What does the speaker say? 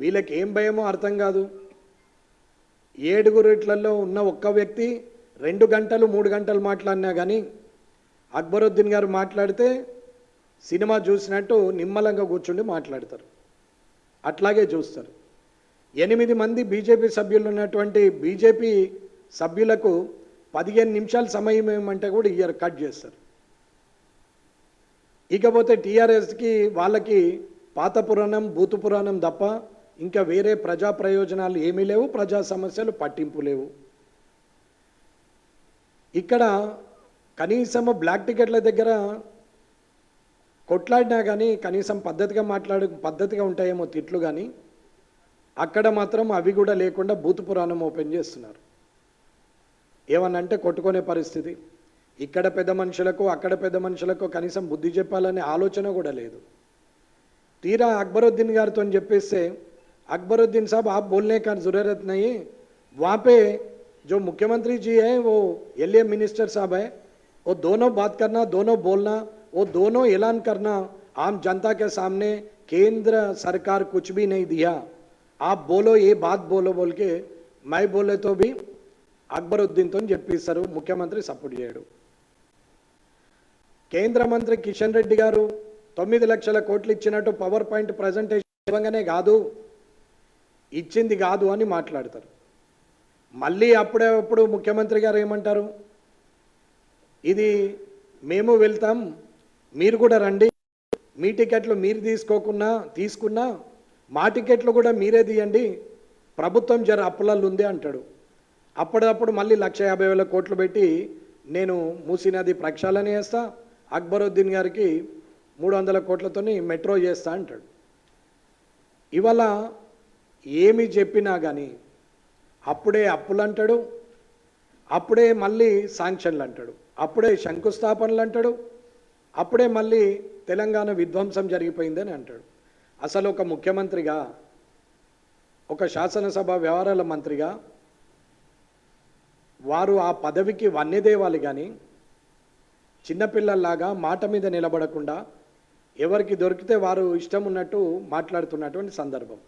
వీళ్ళకి ఏం భయమో అర్థం కాదు. ఏడుగురిట్లలో ఉన్న ఒక్క వ్యక్తి రెండు గంటలు మూడు గంటలు మాట్లాడినా కానీ అక్బరుద్దీన్ గారు మాట్లాడితే సినిమా చూసినట్టు నిమ్మలంగా కూర్చుండి మాట్లాడతారు. అట్లాగే చూస్తారు. ఎనిమిది మంది బీజేపీ సభ్యులు ఉన్నటువంటి బీజేపీ సభ్యులకు పదిహేను నిమిషాలు సమయం ఏమంటే కూడా ఇయర్ కట్ చేస్తారు. ఇకపోతే టీఆర్ఎస్కి వాళ్ళకి పాత పురాణం భూత పురాణం తప్ప ఇంకా వేరే ప్రజా ప్రయోజనాలు ఏమీ లేవు ప్రజా సమస్యలు పట్టింపు లేవు. ఇక్కడ కనీసము బ్లాక్ టికెట్ల దగ్గర కొట్లాడినా కానీ కనీసం పద్ధతిగా మాట్లాడు పద్ధతిగా ఉంటాయేమో తిట్లు కానీ అక్కడ మాత్రం అవి కూడా లేకుండా భూత పురాణం ఓపెన్ చేస్తున్నారు. ఏమన్నంటే కొట్టుకునే పరిస్థితి. ఇక్కడ పెద్ద మనుషులకు అక్కడ పెద్ద మనుషులకు కనీసం బుద్ధి చెప్పాలనే ఆలోచన కూడా లేదు. తీరా అక్బరుద్దీన్ గారితో చెప్పేస్తే अकबरुद्दीन साहब आप बोलने का ज़रूरत नहीं है वहाँ पे जो मुख्यमंत्री जी हैं वो एल मिनिस्टर साहब है वो दोनों बात करना दोनों बोलना वो दोनों ऐलान करना आम जनता के सामने केंद्र सरकार कुछ भी नहीं दिया आप बोलो ये बात बोलो बोल के मैं बोले तो भी అక్బరుద్దీన్తో చెప్పిస్తారు ముఖ్యమంత్రి సపోర్ట్ చేయడు కేంద్ర మంత్రి కిషన్ రెడ్డి గారు తొమ్మిది లక్షల కోట్లు ఇచ్చినట్టు పవర్ పాయింట్ ప్రజెంటేషన్ ఇవ్వగానే కాదు ఇచ్చింది కాదు అని మాట్లాడతారు. మళ్ళీ అప్పుడే అప్పుడు ముఖ్యమంత్రి గారు ఏమంటారు? ఇది మేము వెళ్తాం మీరు కూడా రండి మీ టికెట్లు మీరు తీసుకోకున్నా తీసుకున్నా మా టికెట్లు కూడా మీరే తీయండి ప్రభుత్వం జర అప్పులలో ఉంది అంటాడు. అప్పుడప్పుడు మళ్ళీ లక్ష యాభై వేల కోట్లు పెట్టి నేను మూసీ నది ప్రక్షాళన చేస్తా అక్బరుద్దీన్ గారికి మూడు వందల కోట్లతోని మెట్రో చేస్తా అంటాడు. ఇవాళ ఏమి చెప్పినా కానీ అప్పుడే అప్పులు అంటాడు అప్పుడే మళ్ళీ శాంక్షన్లు అంటాడు అప్పుడే శంకుస్థాపనలు అంటాడు అప్పుడే మళ్ళీ తెలంగాణ విధ్వంసం జరిగిపోయిందని అంటాడు. అసలు ఒక ముఖ్యమంత్రిగా ఒక శాసనసభ వ్యవహారాల మంత్రిగా వారు ఆ పదవికి వన్నెదేవాలి కానీ చిన్నపిల్లల్లాగా మాట మీద నిలబడకుండా ఎవరికి దొరికితే వారు ఇష్టం ఉన్నట్టు మాట్లాడుతున్నటువంటి సందర్భం.